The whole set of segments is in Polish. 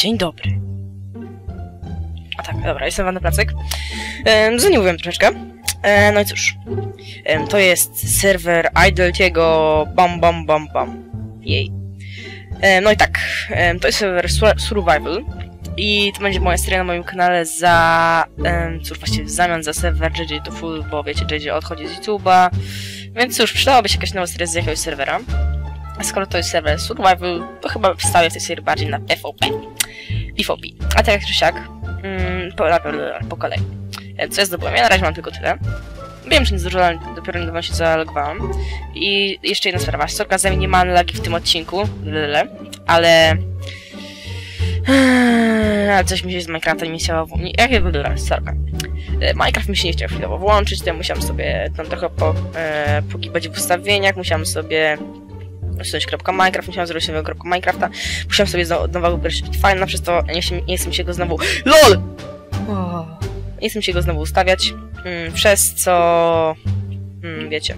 Dzień dobry. A tak, dobra, jestem Wanda Placek. Um, Zanimówiłem troszeczkę. E, no i cóż. To jest serwer Idletiego bam bam bam bam. Jej. No i tak, to jest serwer Sur- Survival. I to będzie moja seria na moim kanale za... em, cóż, właściwie w zamian za serwer JJ to Full, bo wiecie, JJ odchodzi z YouTube'a. Więc cóż, przydałaby się jakaś nowa seria z jakiegoś serwera. A skoro to jest serwer Survival, to chyba wstawię w tej serii bardziej na PvP. PvP. A tak jak czy siak, mm, po, kolei. E, Co ja zdobyłem? Ja na razie mam tylko tyle. Wiem, że nie zdążyłem, dopiero niedawno się zalogowałam. I jeszcze jedna sprawa. Sorka za minimalne lagi w tym odcinku, lele, ale... Eee, Ale coś mi się z Minecrafta nie chciało... w- nie- Jakie wygląda? Sorka. E, Minecraft mi się nie chciał chwilowo włączyć, to ja musiałam sobie tam trochę po, e, pogibać w ustawieniach, musiałam sobie usunąć kropka Minecraft, musiałam zrobić nowego kropka Minecrafta, musiałam sobie znowu nowego wybrać fajna, przez to nie chcę, nie chcę się go znowu... LOL! Nie chcę mi się go znowu ustawiać, mm, przez co... Mm, wiecie...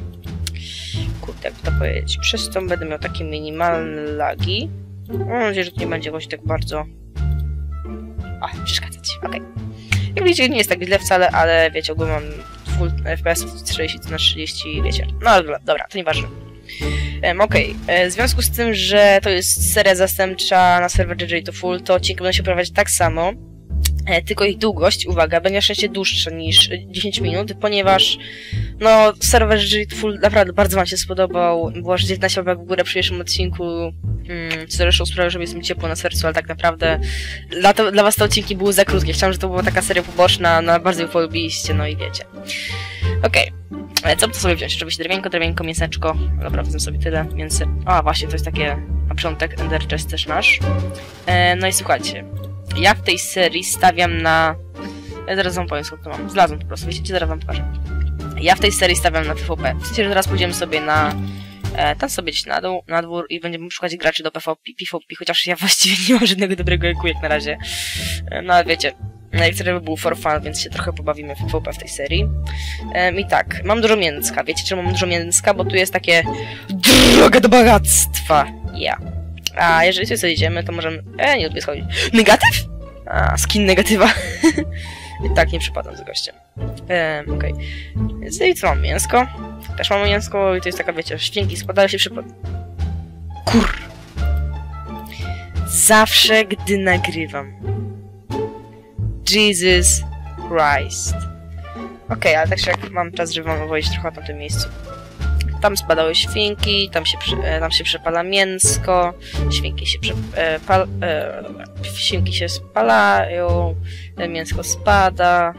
Kurde, jak to powiedzieć? Przez to będę miał takie minimalne lagi. Mam nadzieję, że to nie będzie jakoś tak bardzo... A, przeszkadzać, okej. Jak widzicie, nie jest tak źle wcale, ale wiecie, ogólnie mam full FPS 30 na 30, wiecie. No ale dobra, to nieważne. Okej, e, w związku z tym, że to jest seria zastępcza na serwer JJ to Full, to odcinki będą się prowadzić tak samo, e, tylko ich długość, uwaga, będzie szczęście dłuższa niż e, 10 minut, ponieważ no, serwer JJ Full naprawdę bardzo wam się spodobał, było aż 19 łapek w górę przy pierwszym odcinku, mm, co zresztą sprawia, że jest mi ciepło na sercu, ale tak naprawdę dla, to, dla was te odcinki były za krótkie, chciałam, żeby to była taka seria poboczna, no bardzo ją polubiliście, no i wiecie. Okej. E, Co to sobie wziąć? Oczywiście drewienko, drewienko, mięseczko. Dobra, wezmę sobie tyle. Mięsy. A, właśnie, to jest takie na początek. Ender Chest też masz. E, no i słuchajcie. Ja w tej serii stawiam na... Ja zaraz wam powiem, skąd to mam. Zlazłem po prostu, wiecie, zaraz wam pokażę. Ja w tej serii stawiam na PvP. W sensie, że teraz pójdziemy sobie na... E, tam sobie gdzieś na dół, na dwór i będziemy szukać graczy do PvP, PvP, chociaż ja właściwie nie mam żadnego dobrego eku jak na razie. E, no ale wiecie, chcę, żeby był for fun, więc się trochę pobawimy w PvP w tej serii. Em, I tak, mam dużo mięska. Wiecie, czemu mam dużo mięska? Bo tu jest takie droga do bogactwa. Ja. A jeżeli tu sobie idziemy, to możemy... E, nie lubię schodzić. Negatyw? A, skin negatywa. Tak, nie przypadam z gościem. Ehm, okej. Więc i co mam? Mięsko. Też mam mięsko i to jest taka, wiecie, świnki spadają się przypad... Kur... Zawsze, gdy nagrywam. Jesus Christ. Okej, ale tak czy jak mam czas, żeby wam opowiedzieć trochę o tym miejscu. Tam spadały świnki, tam się, przy, e, tam się przepala mięsko, świnki się przepala... E, dobra, świnki się spalają, e, mięsko spada.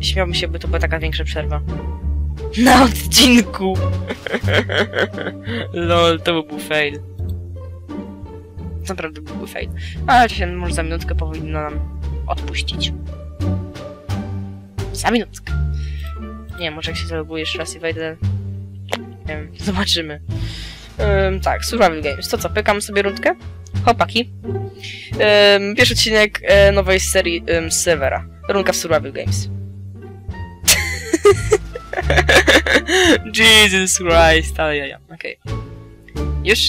Śmiałbym się, by to była taka większa przerwa. Na odcinku! Lol, to by był fail. Naprawdę byłby fail. Ale się może za minutkę powinno nam odpuścić. Za minutkę. Nie może jak się zaloguję jeszcze raz i wejdę... Nie wiem, zobaczymy. Ym, tak, Survival Games. To co, pykam sobie rundkę? Chłopaki. Ym, pierwszy odcinek e, nowej serii z serwera. Rundka w Survival Games. Jesus Christ, ale ja, ja. okej. Już?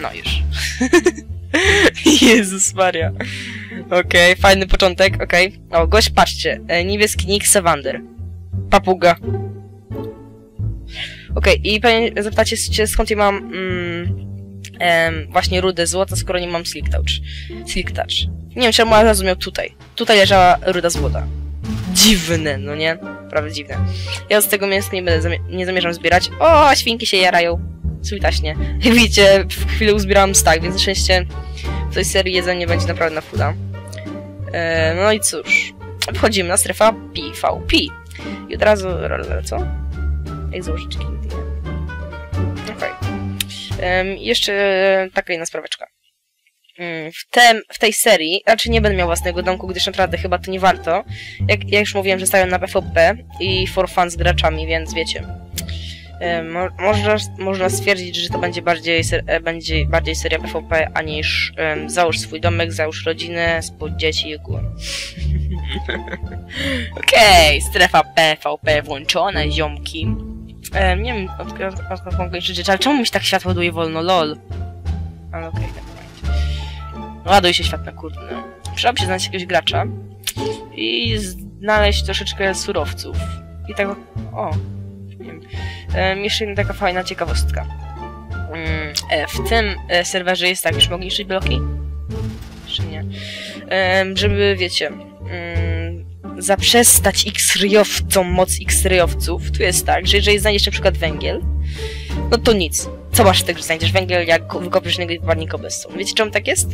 No już. Jezus Maria. Okej, fajny początek, okej. O, gość, patrzcie. E, niebieski nick Savander. Papuga. Okej, i pewnie zapytacie się skąd ja mam mm, em, właśnie rudę złota, skoro nie mam Silk Touch. Silk Touch. Nie wiem, czemu ale rozumiał tutaj. Tutaj leżała ruda złota. Dziwne, no nie? Prawie dziwne. Ja z tego mięsa nie będę, nie zamierzam zbierać. O, świnki się jarają. Switaśnie. Jak widzicie, w chwilę uzbierałam stack, więc na szczęście w tej serii jedzenie będzie naprawdę na fuda. E, no i cóż. Wchodzimy na strefę PvP. I od razu... co? Jak założyć Kindle? Okej. Em, jeszcze taka jedna spraweczka. Mm, W, tem, w tej serii raczej nie będę miał własnego domku, gdyż naprawdę chyba to nie warto. Jak, już mówiłem, że stawiam na PvP i for fun z graczami, więc wiecie. Em, Mo, można, można stwierdzić, że to będzie bardziej, e, będzie bardziej seria PvP, aniż em, załóż swój domek, załóż rodzinę, spód dzieci i ogółem. Okej, strefa PvP włączona, ziomki. E, nie wiem, od, mogę jeszcze ale czemu mi się tak światło ładuje wolno, lol? Ale okej, okay, nevermind. Ładuj się świat na kurde. Przydałoby się znaleźć jakiegoś gracza i znaleźć troszeczkę surowców. I tak, o. E, jeszcze jedna taka fajna ciekawostka. Mm, e, w tym e, serwerze jest tak, już mogę niszczyć bloki? Czy nie? Żeby, wiecie, mm, zaprzestać X-ryjowcom moc X-ryjowców, tu jest tak, że jeżeli znajdziesz na przykład węgiel, no to nic. Co masz tego, że znajdziesz węgiel, jak wykopiesz niego i wypadnie cobblestone? Wiecie czemu tak jest?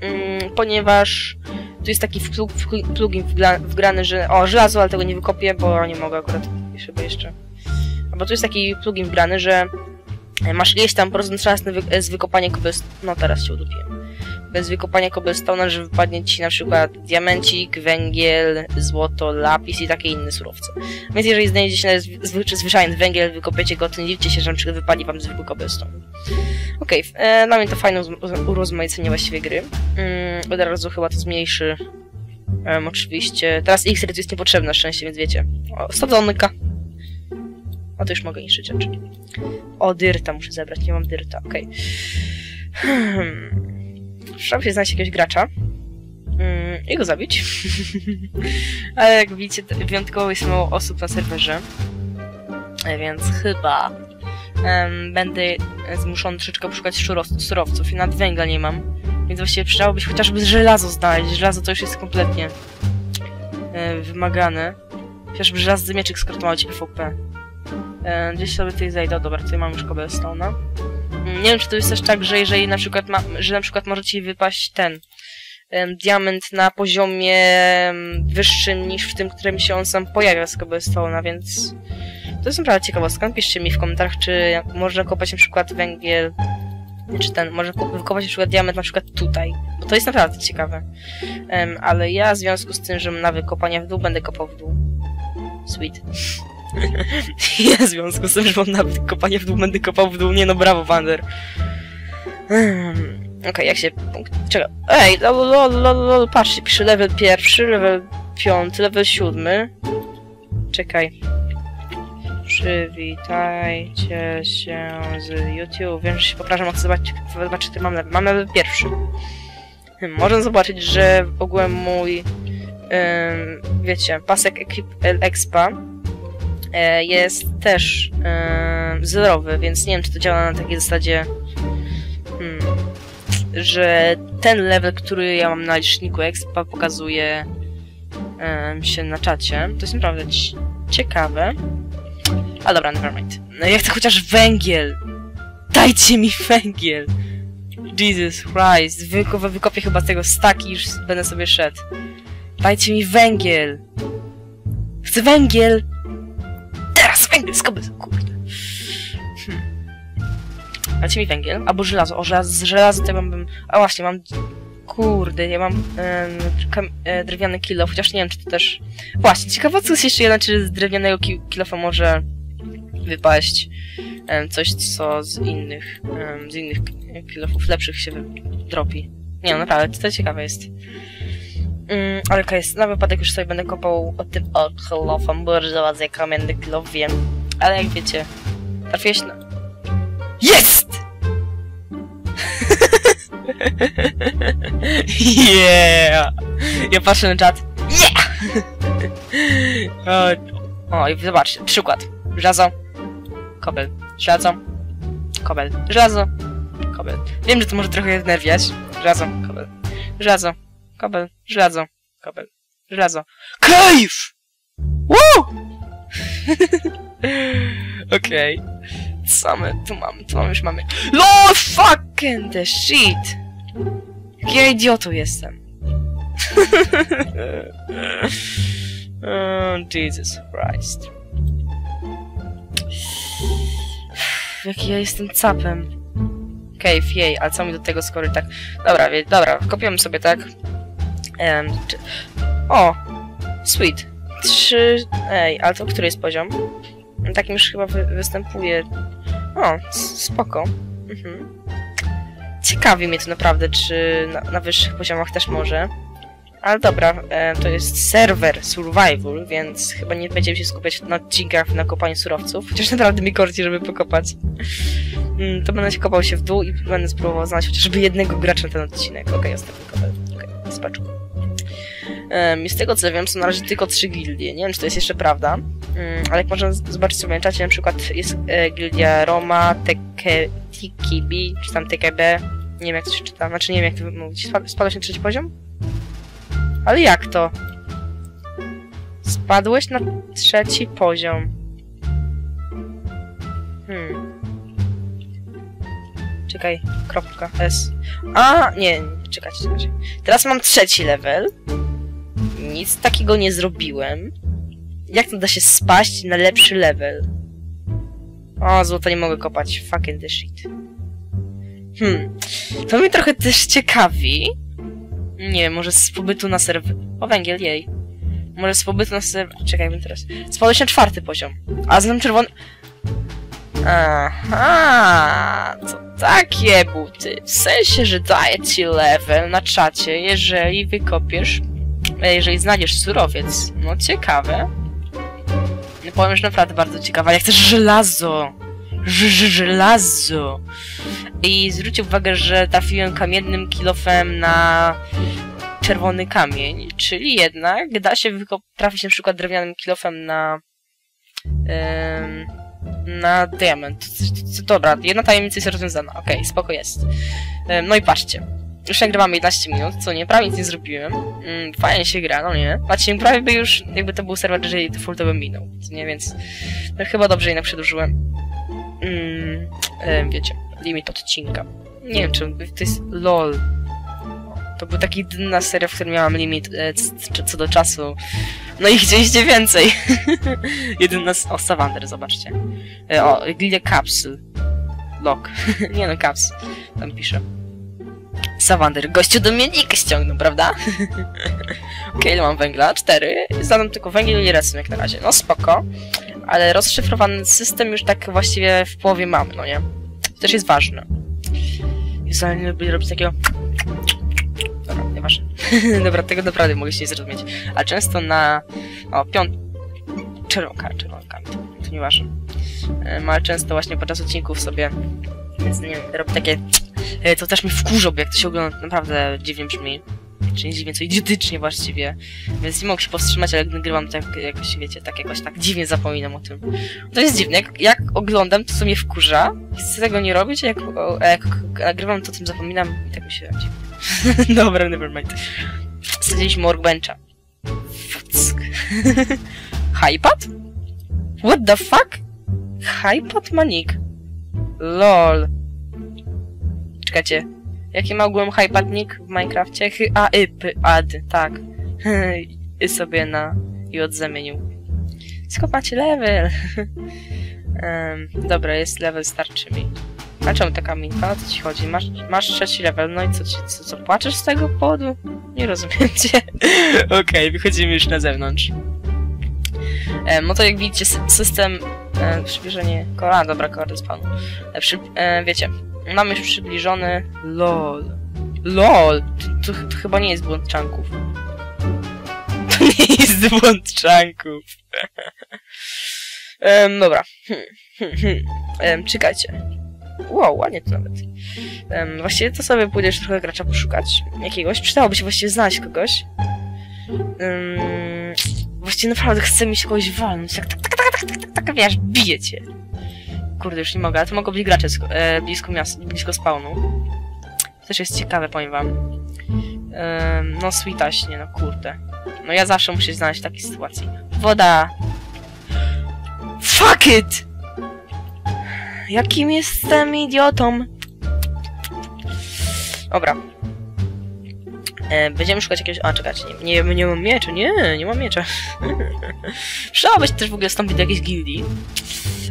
Mm, ponieważ tu jest taki plug, plugin wgrany, że... O, żelazo, ale tego nie wykopię, bo nie mogę akurat chyba jeszcze. Bo tu jest taki plugin wgrany, że masz ileś tam procent szans z wykopania cobblestone... No teraz się udupiłem bez wykopania cobblestone'a, że wypadnie ci na przykład diamencik, węgiel, złoto, lapis i takie inne surowce. Więc jeżeli znajdziecie zwyczaj, zwyczajny węgiel, wykopiecie go, to nie dziwcie się, że na przykład wypadnie wam zwykły cobblestone. Okej, okay, e, dla mnie to fajne urozmaicenie właściwie gry. Mm, razu chyba to zmniejszy um, oczywiście. Teraz X jest niepotrzebne na szczęście, więc wiecie. O. O, to już mogę niszczyć rzeczy. O, dyrta muszę zebrać, nie mam dyrta, okej. Okay. Hmm. Trzeba się znaleźć jakiegoś gracza mm, i go zabić. Ale jak widzicie, wyjątkowo jest mało osób na serwerze. E, więc chyba um, będę zmuszony troszeczkę poszukać surowców i nad węgla nie mam. Więc właściwie przydałoby się chociażby żelazo znaleźć. Żelazo to już jest kompletnie e, wymagane. Chociażby żelazny mieczyk, skoro to ma być PvP. E, gdzieś sobie tutaj zejdę. Dobra, tutaj mam już cobblestone'a. Nie wiem, czy to jest też tak, że jeżeli na przykład ma, że na przykład może ci wypaść ten diament na poziomie wyższym niż w tym, którym się on sam pojawia z cobblestone'a, więc to jest naprawdę ciekawostka. Napiszcie mi w komentarzach, czy można kopać na przykład węgiel, czy ten, może wykopać na przykład diament na przykład tutaj, bo to jest naprawdę ciekawe. Um, ale ja w związku z tym, że na wykopanie w dół będę kopał w dół. Sweet. ja w związku z tym, że mam nawet kopanie w dół, będę kopał w dół. Nie no, brawo, Wander. Okej, okay, jak się... Czekaj. Ej, lol, lol, lol, lol, patrzcie, pisze level pierwszy, level piąty, level siódmy. Czekaj. Przywitajcie się z YouTube. Wiem, że się poprawiam, chcę zobaczyć, zobaczyć, czy mam level. Mam level pierwszy. Hmm, można zobaczyć, że ogółem mój... Ym, wiecie, pasek Equip Expa jest też e, zerowy, więc nie wiem, czy to działa na takiej zasadzie, hmm, że ten level, który ja mam na liczniku Expa pokazuje e, się na czacie. To jest naprawdę ciekawe. A dobra, nevermind. No ja chcę chociaż węgiel! Dajcie mi węgiel! Jesus Christ, Wyko wykopię chyba z tego staki i już będę sobie szedł. Dajcie mi węgiel! Chcę węgiel! Teraz węgiel z kobyl, kurde. Hmm. Dajcie mi węgiel, albo żelazo. O, żelazo, z żelaza to bym... A właśnie, mam... Kurde, ja mam e, drewniany kilo, chociaż nie wiem, czy to też... Właśnie, ciekawe co jest jeszcze jedna, czy z drewnianego ki kilofa może wypaść coś, co z innych, z innych kilofów lepszych się dropi. Nie, no naprawdę, to ciekawe jest. Mm, ale okej, okay, na wypadek już sobie będę kopał o tym odchlofem, bo żelazny kamienny kilof wiem. Ale jak wiecie, trafiłeś na... Jest! yeah! Ja patrzę na czat. Yeah! o, i zobaczcie, przykład. Żelazo, kobel, żelazo, kobel, żelazo, kobel. Wiem, że to może trochę wnerwiać. Żelazo, kobel, żelazo, Kabel. Żelazo. Kabel. Żelazo. Cave! Woo! Okej. Okay. Co my tu mamy? Tu mamy, już mamy. LOL fucking the shit! Jaki ja jestem. oh, Jesus Christ. Jaki ja jestem capem. Cave, jej, ale co mi do tego skoro tak... Dobra, wie, dobra, kopiemy sobie tak. Um, czy... O! Sweet. Trzy... Ej, ale to który jest poziom? Takim już chyba wy występuje... O, spoko. Mhm. Ciekawi mnie to naprawdę, czy na, na wyższych poziomach też może. Ale dobra, e, to jest serwer survival, więc chyba nie będziemy się skupiać na odcinkach na kopaniu surowców. Chociaż naprawdę mi korci, żeby pokopać. Mm, to będę się kopał się w dół i będę spróbował znaleźć chociażby jednego gracza na ten odcinek. Okej, okay, ostatni kopel. Okej, okay. Um, z tego co wiem, są na razie tylko trzy gildie. Nie wiem, czy to jest jeszcze prawda. Um, ale jak można zobaczyć sobie na czacie, na przykład jest e, gildia Roma, Teke, Tikibi, czy tam TKB. Nie wiem jak to się czyta, znaczy nie wiem jak to mówić. Spadłeś na trzeci poziom? Ale jak to? Spadłeś na trzeci poziom. Hmm. Czekaj, kropka S. A, nie, czekajcie, czekajcie. Teraz mam trzeci level. Nic takiego nie zrobiłem. Jak to da się spaść na lepszy level? O, złoto nie mogę kopać. Fucking the shit. Hmm. To mnie trochę też ciekawi. Nie może z pobytu na serwer... O, węgiel, jej. Może z pobytu na serwer... Czekaj, bym teraz... Spadłeś na czwarty poziom. A znam czerwony... Aha, to takie buty. W sensie, że daje ci level na czacie, jeżeli wykopiesz, jeżeli znajdziesz surowiec. No ciekawe. No powiem, że naprawdę bardzo ciekawe. Jak też żelazo. Ż żelazo. I zwróćcie uwagę, że trafiłem kamiennym kilofem na czerwony kamień, czyli jednak da się trafić na przykład drewnianym kilofem na na diament. Dobra, jedna tajemnica jest rozwiązana. Okej, okay, spoko jest. No i patrzcie. Już nagrywamy 11 minut, co nie, prawie nic nie zrobiłem. Mm, fajnie się gra, no nie? Patrzcie, prawie by już, jakby to był serwer, jeżeli defaultowy minął, nie? Więc no, chyba dobrze jednak przedłużyłem. Mm, e, wiecie, limit odcinka. Nie wiem, czy to jest LOL. To był taki dna seria, w którym miałam limit e, co do czasu. No i chcieliście więcej. Jeden nas... O, Savander, zobaczcie. E, o, Gildia Capsule. Lock. Nie no, Caps. Tam pisze. Savander, gościu Dominika ściągnął, prawda? Okej, okay, ile mam węgla? Cztery. Zadam tylko węgiel i resem jak na razie. No spoko. Ale rozszyfrowany system już tak właściwie w połowie mam, no nie? To też jest ważne. Ale nie lubię robić takiego... Dobra, nieważne. Dobra, tego naprawdę mogę się nie zrozumieć. A często na... O, piąt... Czerwonka, czerwonka. To, to nieważne. Um, ale często właśnie podczas odcinków sobie... Więc nie wiem, robię takie... E, to też mi wkurzą, bo jak to się ogląda, naprawdę dziwnie brzmi. Czy nie dziwnie, co idiotycznie właściwie. Więc nie mogę się powstrzymać, ale nagrywam tak jakoś, wiecie, tak jakoś tak dziwnie zapominam o tym. To jest dziwne, jak, jak oglądam, to co mnie wkurza, chcę tego nie robić, a jak, jak nagrywam, to o tym zapominam i tak mi się dziwnie. Dobra, nevermind. Wsadziliśmy workbencha. Hypad? What the fuck? Hypad manik. Lol. Czekajcie. Jaki ma ogółem hypadnik w Minecrafcie? A, y, p, ad, tak. I sobie na... i od zamienił. Level. um, dobra, jest level, starczy mi. A czemu taka minka? O co ci chodzi? Masz, masz trzeci level, no i co, co, co płaczesz z tego powodu? Nie rozumiem cię. Okej, okay, wychodzimy już na zewnątrz. No to jak widzicie, system... E, przybliżenie... A, dobra, kordy spawnu. E, przy, e, wiecie, mamy już przybliżony... LOL. LOL! To, to, to chyba nie jest błąd czanków. To nie jest błąd czanków. um, dobra. um, czekajcie. Wow, ładnie to nawet. Um, właściwie to sobie pójdę trochę gracza poszukać. Jakiegoś. Przydałoby się właściwie znaleźć kogoś. Um, właściwie naprawdę chcę mi się kogoś walnąć. Tak, tak, tak, tak, tak, tak, tak, tak, wiesz, bije cię. Kurde, już nie mogę, ale to mogą być gracze e, blisko miasta, blisko spawnu. To też jest ciekawe, powiem wam. Um, no, sweetaśnie, no kurde. No ja zawsze muszę znaleźć w takiej sytuacji. Woda! Fuck it! Jakim jestem idiotą? Dobra. E, będziemy szukać jakiegoś... A, czekajcie, nie, nie, nie mam miecza, nie, nie mam miecza. Przydałoby się też w ogóle stąpić do jakiejś gildii.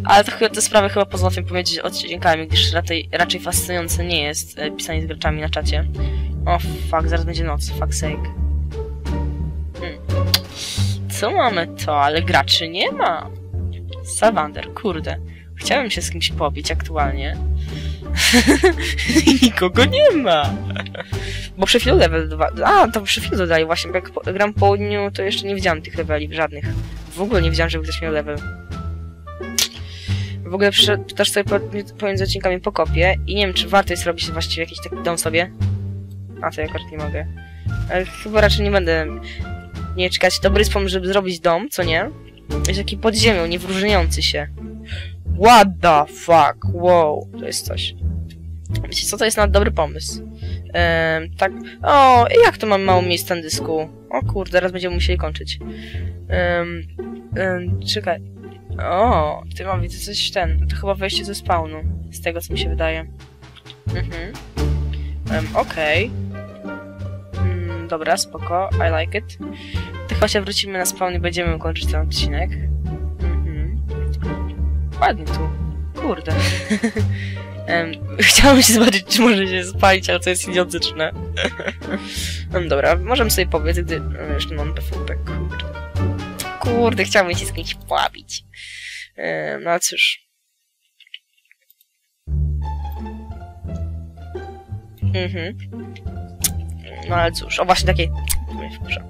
Ale to te sprawy chyba pozwolę powiedzieć odcinkami, gdyż raczej, raczej fascynujące nie jest e, pisanie z graczami na czacie. O, fuck, zaraz będzie noc, fuck sake. Hmm. Co mamy to? Ale graczy nie ma. Savander, kurde. Chciałem się z kimś pobić aktualnie. Nikogo nie ma. Bo przed chwilą level 2. A, to przed chwilą dodali właśnie, bo jak gram po południu, to jeszcze nie widziałam tych leveli żadnych. W ogóle nie widziałam, żeby ktoś miał level. W ogóle też sobie po, pomiędzy odcinkami pokopię i nie wiem, czy warto jest robić właściwie jakiś taki dom sobie. A to ja akurat nie mogę. Ale chyba raczej nie będę... Nie czekać. Dobry pomysł, żeby zrobić dom, co nie? Jest taki pod ziemią, nie wyróżniający się. What the fuck? Wow, to jest coś. Wiecie co, to jest nawet dobry pomysł. Ehm, tak. O, jak to mam mało miejsca na dysku? O kurde, teraz będziemy musieli kończyć. Ehm, em, czekaj. O, ty mam widzę coś ten. To chyba wejście ze spawnu. Z tego co mi się wydaje. Mhm. Um, Okej. Mm, dobra, spoko. I like it. To chyba się wrócimy na spawn i będziemy kończyć ten odcinek. Ładnie tu. Kurde. Chciałam się zobaczyć, czy może się spalić, ale to jest idiotyczne. no dobra, możemy sobie powiedzieć, gdy... no, Jeszcze mam PvP, kurde. Kurde, chciałbym się z kimś połapić. Em, No cóż. Mhm. No ale cóż, o właśnie takiej... Dobrze.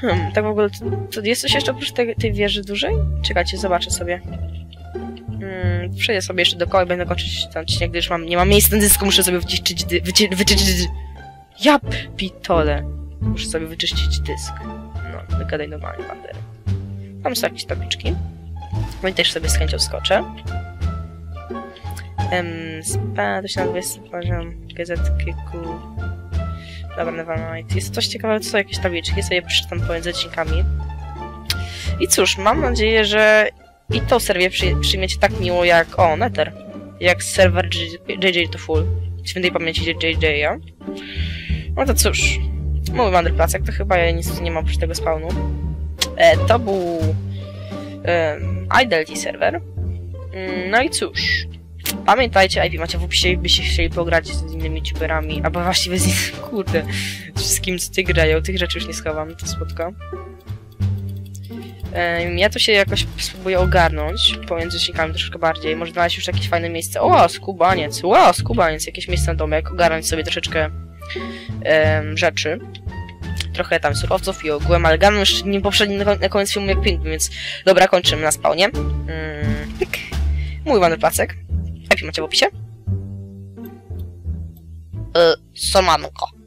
Hmm, tak w ogóle, to, to jest coś jeszcze oprócz tej, tej wieży dużej? Czekajcie, zobaczę sobie. Hmm, przejdę sobie jeszcze dookoła i będę kończyć ten odcinek, gdyż mam, nie mam miejsca na dysku, muszę sobie wyczyścić, wyci, wyczyścić... Pitole. Muszę sobie wyczyścić dysk. No, wygadaj normalnie, bandery. Mam sobie jakieś tabliczki. No i też sobie z chęcią skoczę. Em, spa, to się na 20 poziom, gazetki, ku... Dobra, nevermind. Jest coś ciekawego, co jakieś tabliczki, sobie przeczytam pomiędzy odcinkami. I cóż, mam nadzieję, że i tą serię przy, przyjmiecie tak miło jak, o, Nether. Jak serwer JJ to Full. Świętej pamięci JJ, No to cóż, mój Wanderplacek, to chyba ja nic nie mam oprócz tego spawnu. E, to był e, Idelty serwer. Mm, No i cóż, pamiętajcie, IP macie w opisie, jakbyście chcieli pograć z innymi youtuberami, albo właściwie z innymi, kurde, wszystkim co ty grają, tych rzeczy już nie schowam, to słodko. Em, Ja tu się jakoś spróbuję ogarnąć pomiędzy odcinkami troszkę bardziej. Może znaleźć już jakieś fajne miejsce. O, skubaniec! O, skubaniec! Jakieś miejsce na domek. Ogarnąć sobie troszeczkę em, rzeczy. Trochę tam surowców i ogółem, ale gadam już nie poprzedni na na koniec filmu jak pingwin, więc dobra, kończymy na spawnie. Mm. Mój ładny placek. IP macie w opisie. Y, Somanko.